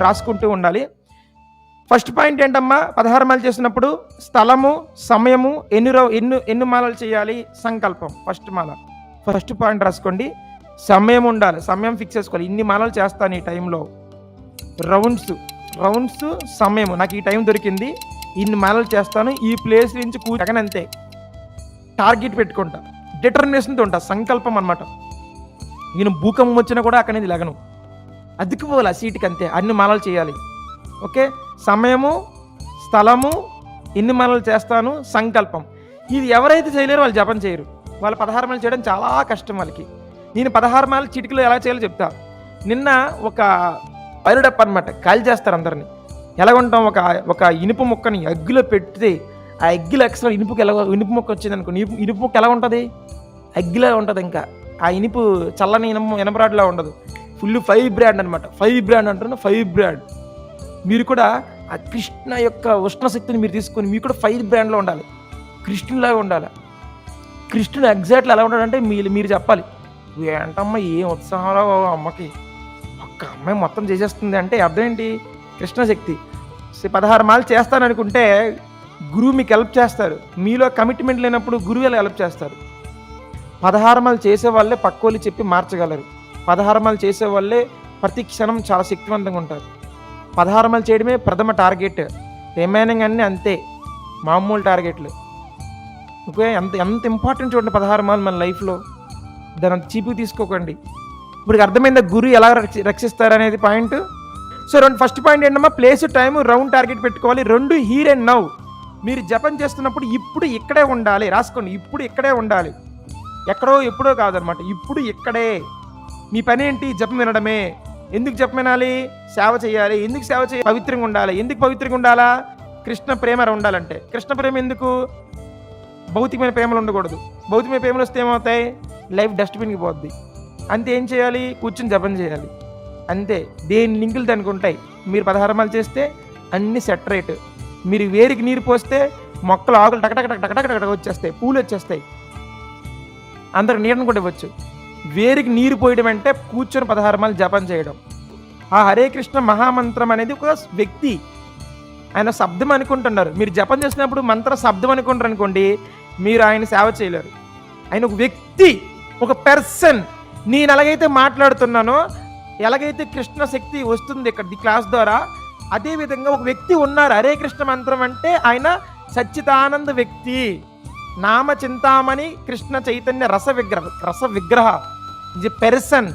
రాసుకుంటూ ఉండాలి. First point ఏంటమ్మా? పదహారు మాలు చేసినప్పుడు స్థలము సమయము ఎన్ని రో ఎన్ని ఎన్ని మాలలు చేయాలి? సంకల్పం. ఫస్ట్ మాల. ఫస్ట్ పాయింట్ రాసుకోండి. సమయం ఉండాలి. సమయం ఫిక్స్ చేసుకోవాలి. ఇన్ని మాలలు చేస్తాను ఈ టైంలో రౌండ్స్ రౌండ్స్ సమయం నాకు ఈ టైం దొరికింది. ఇన్ని మాలలు చేస్తాను. ఈ ప్లేస్ నుంచి కూర్చొని టార్గెట్ పెట్టుకుంటా. డిటర్మినేషన్తో ఉంటా. సంకల్పం అనమాట నేను భూకంపం వచ్చినా కూడా అక్కడ నుంచి లగను అద్దుకుపోవాలి ఆ సీటుకి అంతే అన్ని మాలలు చేయాలి. ఓకే? సమయము స్థలము ఎన్ని మాలలు చేస్తాను సంకల్పం. ఇది ఎవరైతే చేయలేరో వాళ్ళు జపం చేయరు. వాళ్ళు పదహారు మాలలు చేయడం చాలా కష్టం వాళ్ళకి. నేను పదహారు మాలలు చిటికలు ఎలా చేయాలో చెప్తా. నిన్న ఒక పైరుడప్ప అనమాట కాల్ చేస్తారు అందరిని. ఎలాగుంటాం? ఒక ఒక ఇనుప ముక్కని అగ్గిలో పెడితే ఆ అగ్గిలో ఎక్స్ట్రా ఇనుపుకి ఎలా ఇనుపు ముక్క వచ్చింది అనుకో ఇనుపు ఇనుపు ముక్క ఎలా ఉంటుంది? అగ్గిలా ఉంటుంది ఇంకా. ఆ ఇనుపు చల్లని ఇనుము ఇనపరాడులా ఉండదు. ఫుల్ ఫైవ్ బ్రాండ్ అనమాట ఫైవ్ బ్రాండ్ అంటున్నా ఫైవ్ బ్రాండ్. మీరు కూడా ఆ కృష్ణ యొక్క ఉష్ణ శక్తిని మీరు తీసుకొని మీరు కూడా ఫైవ్ బ్రాండ్లో ఉండాలి. కృష్ణులాగా ఉండాలి. కృష్ణుడు ఎగ్జాక్ట్లీ ఎలా ఉండాలంటే మీరు మీరు చెప్పాలి. ఏంటమ్మా ఏం ఉత్సాహంలో అమ్మకి. ఒక్క అమ్మాయి మొత్తం చేసేస్తుంది అంటే అర్థం ఏంటి? కృష్ణ శక్తి. సే- పదహారు మాలు చేస్తాననుకుంటే గురువు మీకు హెల్ప్ చేస్తారు. మీలో కమిట్మెంట్ లేనప్పుడు గురువు ఎలా హెల్ప్ చేస్తారు? పదహారు మాలు చేసే వాళ్ళే పక్కోళ్ళు చెప్పి మార్చగలరు. పదహారమాలు చేసే వాళ్ళే ప్రతి క్షణం చాలా శక్తివంతంగా ఉంటారు. పదహారమాలు చేయడమే ప్రథమ టార్గెట్. రిమైనింగ్ అన్నీ అంతే. మామూలు టార్గెట్లు. ఓకే ఎంత ఎంత ఇంపార్టెంట్ చూడండి పదహారమాలు మన లైఫ్లో దాని అంత చీపు తీసుకోకండి. ఇప్పుడు అర్థమైందా? గురు ఎలా రక్షిస్తారు రక్షిస్తారనేది పాయింట్ సో రెండు ఫస్ట్ పాయింట్ ఏంటమ్మా? ప్లేస్ టైం రౌండ్ టార్గెట్ పెట్టుకోవాలి. రెండు హీర్ అండ్ నౌ మీరు జపం చేస్తున్నప్పుడు ఇప్పుడు ఇక్కడే ఉండాలి. రాసుకోండి ఇప్పుడు ఇక్కడే ఉండాలి. ఎక్కడో ఎప్పుడో కాదనమాట. ఇప్పుడు ఇక్కడే. మీ పని ఏంటి? జపం వినడమే. ఎందుకు జపం వినాలి? సేవ చేయాలి. ఎందుకు సేవ చేయాలి? పవిత్రంగా ఉండాలి. ఎందుకు పవిత్రంగా ఉండాలా? కృష్ణ ప్రేమ ఉండాలంటే. కృష్ణ ప్రేమ ఎందుకు? భౌతికమైన ప్రేమలు ఉండకూడదు. భౌతికమైన ప్రేమలు వస్తే ఏమవుతాయి? లైఫ్ డస్ట్బిన్కి పోద్ది. అంతే ఏం చేయాలి? కూర్చుని జపం చేయాలి. అంతే. దేని లింకులు దానికి ఉంటాయి? మీరు పదహారమాలు చేస్తే అన్ని సెటరేట్ మీరు వేరికి నీరు పోస్తే మొక్కలు ఆకులు టకటక టకటక టకటక వచ్చేస్తాయి. పూలు వచ్చేస్తాయి. అందరు నీడను కూడా ఇవ్వచ్చు. వేరికి నీరు పోయడం అంటే కూర్చొని పదహారమాలు జపం చేయడం. ఆ హరే కృష్ణ మహామంత్రం అనేది ఒక వ్యక్తి ఆయన శబ్దం అనుకుంటున్నారు. మీరు జపం చేసినప్పుడు మంత్ర శబ్దం అనుకుంటారు అనుకోండి మీరు ఆయన సేవ చేయలేరు. ఆయన ఒక వ్యక్తి ఒక పర్సన్ నేను ఎలాగైతే మాట్లాడుతున్నానో ఎలాగైతే కృష్ణ శక్తి వస్తుంది ఇక్కడ క్లాస్ ద్వారా అదేవిధంగా ఒక వ్యక్తి ఉన్నారు. హరే కృష్ణ మంత్రం అంటే ఆయన సచ్చితానంద వ్యక్తి. నామ చింతామణి కృష్ణ చైతన్య రస విగ్రహ రస విగ్రహ. ఇది పెర్సన్.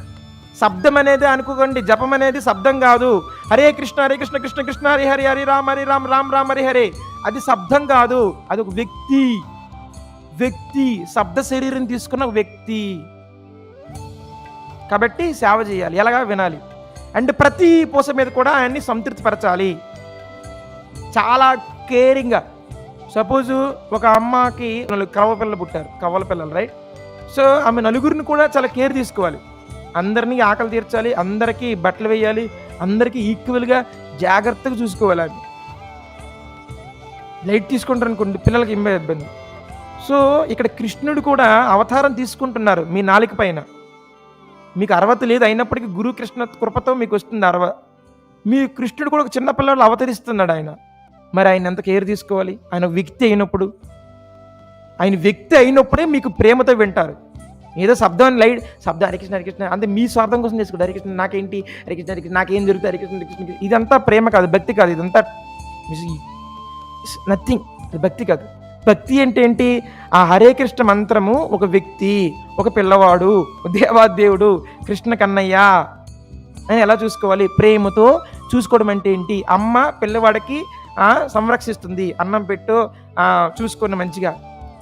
శబ్దం అనేది అనుకోకండి జపం అనేది శబ్దం కాదు. హరే కృష్ణ హరే కృష్ణ కృష్ణ కృష్ణ హరి హరి హరి రామ్ హరి రామ్ రామ్ రామ్ హరి హరే. అది శబ్దం కాదు అది ఒక వ్యక్తి. వ్యక్తి శబ్ద శరీరం తీసుకున్న ఒక వ్యక్తి. కాబట్టి సేవ చేయాలి ఎలాగా వినాలి. అండ్ ప్రతి పూస మీద కూడా ఆయన్ని సంతృప్తిపరచాలి. చాలా కేరింగ్గా సపోజు ఒక అమ్మకి నలుగురు కవ్వ పిల్లలు పుట్టారు. కవ్వల పిల్లలు రైట్ సో ఆమె నలుగురిని కూడా చాలా కేర్ తీసుకోవాలి. అందరినీ ఆకలి తీర్చాలి అందరికీ బట్టలు వేయాలి అందరికీ ఈక్వల్గా జాగ్రత్తగా చూసుకోవాలి ఆమె. లైట్ తీసుకుంటారు అనుకోండి పిల్లలకి ఇంబే ఇబ్బంది. సో ఇక్కడ కృష్ణుడు కూడా అవతారం తీసుకుంటున్నారు మీ నాలుక పైన. మీకు అర్హత లేదు అయినప్పటికీ గురు కృష్ణ కృపతో మీకు వస్తుంది అర్వ. మీ కృష్ణుడు కూడా ఒక చిన్న పిల్లలు అవతరిస్తున్నాడు ఆయన. మరి ఆయన ఎంత కేర్ తీసుకోవాలి? ఆయన వ్యక్తి అయినప్పుడు. ఆయన వ్యక్తి అయినప్పుడే మీకు ప్రేమతో వింటారు. ఏదో శబ్దం లైట్ శబ్దం హరికృష్ణ హరికృష్ణ అంటే మీ స్వార్థం కోసం చేసుకోండి హరికృష్ణ నాకేంటి? హరికృష్ణ హరికృష్ణ నాకేం జరుగుతుంది? హరికృష్ణ హరికృష్ణ ఇదంతా ప్రేమ కాదు భక్తి కాదు ఇదంతా నథింగ్ భక్తి కాదు. భక్తి అంటే ఏంటి? ఆ హరే కృష్ణ మంత్రము ఒక వ్యక్తి ఒక పిల్లవాడు దేవాదేవుడు కృష్ణ కన్నయ్య అని ఎలా చూసుకోవాలి? ప్రేమతో చూసుకోవడం అంటే ఏంటి? అమ్మ పిల్లవాడికి సంరక్షిస్తుంది. అన్నం పెట్టు ఆ, చూసుకోండి మంచిగా.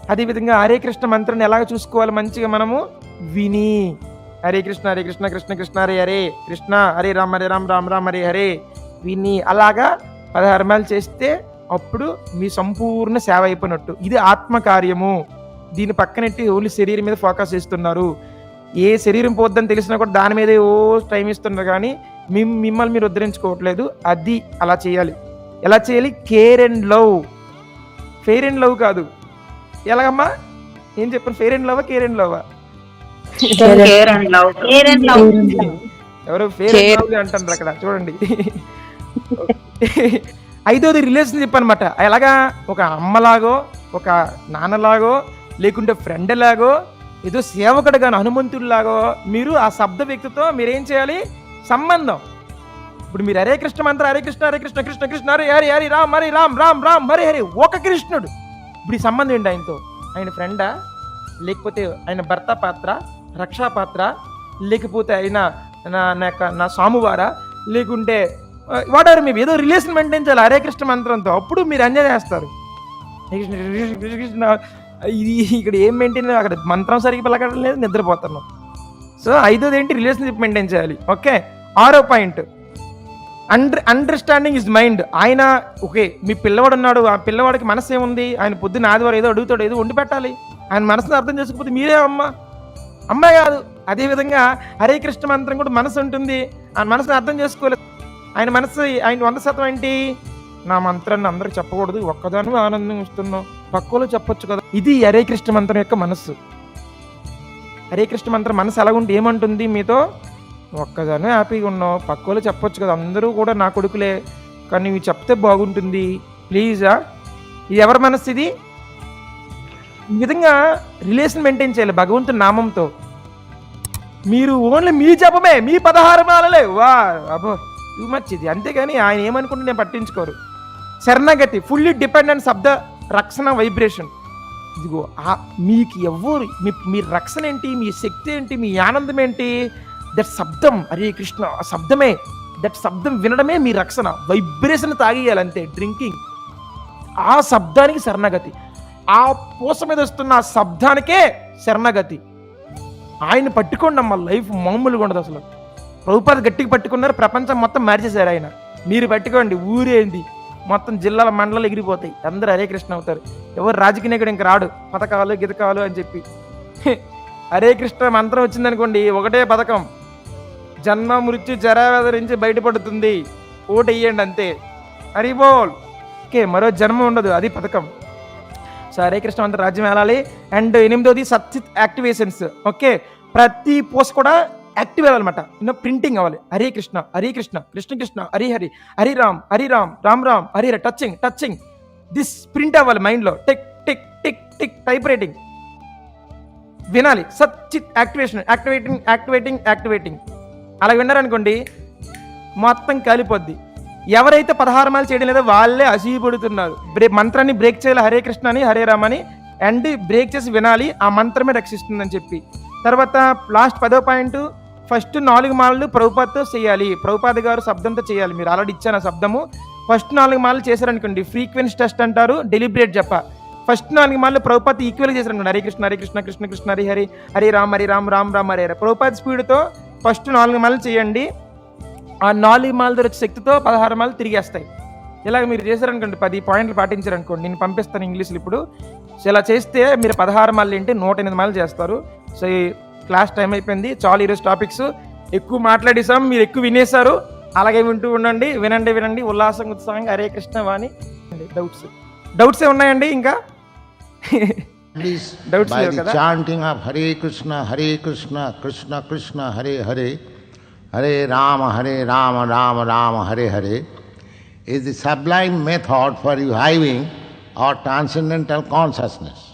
అదేవిధంగా హరే కృష్ణ మంత్రాన్ని ఎలాగ చూసుకోవాలి మంచిగా మనము? విని. హరే కృష్ణ హరే కృష్ణ కృష్ణ కృష్ణ హరే హరే. కృష్ణ హరే రామ్ హరే రామ్ రామ్ రామ్ హరే హరే. విని. అలాగా పదహారు మైలు చేస్తే అప్పుడు మీ సంపూర్ణ సేవ అయిపోయినట్టు. ఇది ఆత్మకార్యము దీని పక్కనెట్టి ఓన్లీ శరీరం మీద ఫోకస్ చేస్తున్నారు. ఏ శరీరం పోద్దని తెలిసినా కూడా దాని మీదే ఓ టైం ఇస్తున్నారు కానీ మిమ్ మిమ్మల్ని మీరు ఉద్ధరించుకోవట్లేదు. అది అలా చేయాలి. ఎలా చేయాలి? Care and love fair and love కాదు. ఎలాగమ్మా? ఏం చెప్పాను fair and love care and love Care and love. Care and love. ఎవరో ఫేర్ Chair. అంటారు అక్కడ చూడండి. ఐదోది రిలేషన్షిప్ అనమాట ఎలాగా? ఒక అమ్మలాగో ఒక నాన్నలాగో లేకుంటే ఫ్రెండ్ లాగో ఏదో సేవకుడుగా హనుమంతుడిలాగో మీరు ఆ శబ్ద వ్యక్తితో మీరేం చేయాలి? సంబంధం. ఇప్పుడు మీరు హరే కృష్ణ మంత్ర హరే కృష్ణ హరే కృష్ణ కృష్ణ కృష్ణ హరి హరి హరి రామ్ హరి రామ్ రామ్ రామ్ హరి హరి ఒక కృష్ణుడు. ఇప్పుడు ఈ సంబంధం ఏంటి ఆయనతో? ఆయన ఫ్రెండా లేకపోతే ఆయన భర్త పాత్ర రక్షా పాత్ర లేకపోతే ఆయన నా నా యొక్క- నా సామువారా లేకుంటే వాట్ ఎవర్ మేము ఏదో రిలేషన్ మెయింటైన్ చేయాలి హరే కృష్ణ మంత్రంతో. అప్పుడు మీరు ఎంజాయ్ చేస్తారు. కృష్ణ, ఇది ఇక్కడ ఏం మెయింటైన్ అక్కడ మంత్రం సరిగ్గా పలకడం లేదు నిద్రపోతున్నాం. సో ఐదోది ఏంటి? రిలేషన్షిప్ మెయింటైన్ చేయాలి. ఓకే? ఆరో point under understanding is mind ఆయన ఓకే మీ పిల్లవాడు ఉన్నాడు ఆ పిల్లవాడికి మనసు ఏముంది? ఆయన పొద్దున్న ఆదివారం ఏదో అడుగుతాడు ఏదో వండి పెట్టాలి. ఆయన మనసుని అర్థం చేసుకోకపోతే మీరే అమ్మ. అమ్మాయి కాదు. అదేవిధంగా హరే కృష్ణ మంత్రం కూడా మనసు ఉంటుంది. ఆ మనసుని అర్థం చేసుకోలేదు ఆయన మనసు ఆయన వంద శాతం ఏంటి? నా మంత్రాన్ని అందరికి చెప్పకూడదు. ఒక్కదాని ఆనందం ఇస్తున్నాం. పక్కలో చెప్పొచ్చు కదా. ఇది హరే కృష్ణ మంత్రం యొక్క మనస్సు. హరే కృష్ణ మంత్రం మనసు ఎలా ఉంటే ఏమంటుంది మీతో? ఒక్కదానే హ్యాపీగా ఉన్నావు. పక్కలో చెప్పొచ్చు కదా అందరూ కూడా నా కొడుకులే. కానీ ఇవి చెప్తే బాగుంటుంది. ప్లీజా? ఇది ఎవరి మనస్సు ఇది? ఈ విధంగా రిలేషన్ మెయింటైన్ చేయాలి భగవంతుని నామంతో. మీరు ఓన్లీ మీ జపమే మీ పదహారు మాలలే. వా అబో టూ మచ్ ఇది. అంతేగాని ఆయన ఏమనుకుంటే నేను పట్టించుకోరు. శరణాగతి ఫుల్లీ డిపెండెంట్ శబ్ద రక్షణ వైబ్రేషన్ ఇదిగో మీకు ఎవ్వరు మీ మీ రక్షణ ఏంటి మీ శక్తి ఏంటి మీ ఆనందం ఏంటి? దట్ శబ్దం హరే కృష్ణ ఆ శబ్దమే దట్ శబ్దం వినడమే మీ రక్షణ. వైబ్రేషన్ తాగేయాలంతే డ్రింకింగ్ ఆ శబ్దానికి శరణగతి. ఆ పూస మీద వస్తున్న ఆ శబ్దానికే శరణగతి. ఆయన పట్టుకోండి అమ్మ లైఫ్ మామూలుగా ఉండదు అసలు. ప్రభుపాద గట్టిగా పట్టుకున్నారు ప్రపంచం మొత్తం మార్చేశారు ఆయన. మీరు పట్టుకోండి ఊరేంది. మొత్తం జిల్లాల మండలాలు ఎగిరిపోతాయి. అందరూ హరే కృష్ణ అవుతారు. ఎవరు రాజకీయ నాయకుడు ఇంక రాడు. పథకాలు గితకాలు అని చెప్పి. హరే కృష్ణ మంత్రం వచ్చిందనుకోండి ఒకటే పథకం. జన్మ మృత్యు జరావేద నుంచి బయటపడుతుంది. ఓటు వేయండి అంతే. హరిబోల్ ఓకే మరో జన్మ ఉండదు అది పథకం. సో హరే కృష్ణ అంత రాజ్యం వెళ్ళాలి అండ్ ఎనిమిదోది సత్చిత్ యాక్టివేషన్స్. ఓకే ప్రతి పోస్ట్ కూడా యాక్టివ్ అవ్వాలన్నమాట. ఇంకా ప్రింటింగ్ అవ్వాలి. Hare Krishna Hare Krishna Krishna Krishna Hari Hari Hari Ram Hari Ram Ram Ram Hari Hari touching touching this print అవ్వాలి మైండ్లో. Tick tick tick tick type writing వినాలి. Satchit activation activating activating activating. అలా విన్నారనుకోండి మొత్తం కాలిపోద్ది. ఎవరైతే పదహారు మాలు చేయడం లేదో వాళ్ళే అసూయపడుతున్నారు. బ్రే మంత్రాన్ని బ్రేక్ చేయాలి హరే కృష్ణ అని హరే రామ్ అని అండ్ బ్రేక్ చేసి వినాలి ఆ మంత్రమే రక్షిస్తుందని చెప్పి. తర్వాత లాస్ట్ పదో పాయింట్ ఫస్ట్ నాలుగు మాలలు ప్రభుపాదతో చేయాలి. ప్రభుపాద గారు శబ్దంతో చేయాలి. మీరు ఆల్రెడీ ఇచ్చాను ఆ శబ్దము. ఫస్ట్ నాలుగు మాలలు చేశారనుకోండి ఫ్రీక్వెన్సీ టెస్ట్ అంటారు డెలిబరేట్ చెప్ప ఫస్ట్ నాలుగు మాలలు ప్రభుపాత ఈక్వల్ చేశారనుకోండి హరే కృష్ణ హరే కృష్ణ కృష్ణ కృష్ణ హరి హరి హరి రామ్ హరి రామ్ రామ్ రామ్ హరే ప్రభుపాత స్పీడ్తో ఫస్ట్ నాలుగు మాలలు చేయండి. ఆ నాలుగు మాల దగ్గర వచ్చే శక్తితో పదహారు మాలు తిరిగేస్తాయి. ఇలాగ మీరు చేశారనుకోండి పది పాయింట్లు పాటించారనుకోండి. నేను పంపిస్తాను ఇంగ్లీష్లో ఇప్పుడు. సో ఇలా చేస్తే మీరు పదహారు మాలలు ఏంటి? నూట ఎనిమిది మాలలు చేస్తారు. సో ఈ క్లాస్ టైం అయిపోయింది. చాలు ఈరోజు టాపిక్స్. ఎక్కువ మాట్లాడేసాం మీరు ఎక్కువ వినేశారు. అలాగే వింటూ ఉండండి. వినండి వినండి. ఉల్లాసం ఉత్సాహంగా. హరే కృష్ణ వాణి. డౌట్స్. డౌట్స్ ఉన్నాయండి ఇంకా? Doubts by the chanting of Hare Krishna, Hare Krishna, Krishna Krishna, Hare Hare, Hare Rama, Hare Rama, Rama Rama, Hare Hare, is the sublime method for reviving our transcendental consciousness.